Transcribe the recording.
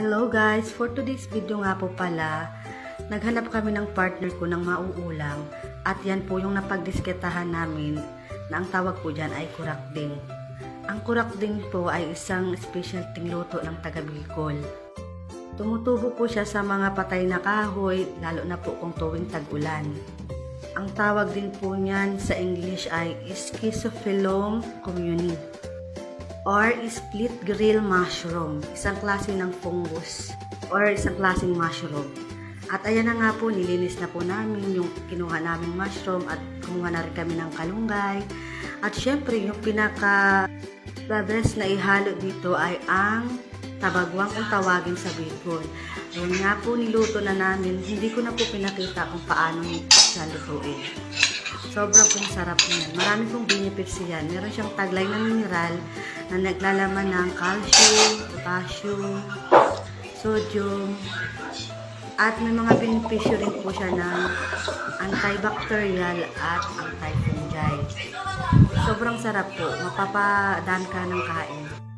Hello guys! For today's video nga po pala, naghanap kami ng partner ko ng mauulam at yan po yung napagdisketahan namin na ang tawag po dyan ay kurakding. Ang kurakding po ay isang specialty luto ng taga Bicol. Tumutubo po siya sa mga patay na kahoy, lalo na po kung tuwing tag-ulan. Ang tawag din po niyan sa English ay Schizophyllum communi or split grill mushroom, isang klase ng fungus or isang klaseng mushroom. At ayan na nga po, nilinis na po namin yung kinuha naming mushroom at kumuha na rin kami ng kalunggay. At syempre, yung pinaka best na ihalo dito ay ang tabagwang kung tawagin sa Bicol. Ayan nga po, niluto na namin. Hindi ko na po pinakita kung paano siya lutuin. Sobrang pong sarap niyan. Marami pong benefits yan. Meron siyang taglay na mineral na naglalaman ng calcium, potassium, sodium, at may mga benepisyo rin po siya ng antibacterial at antifungal. Sobrang sarap po. Mapapadaan ka ng kain.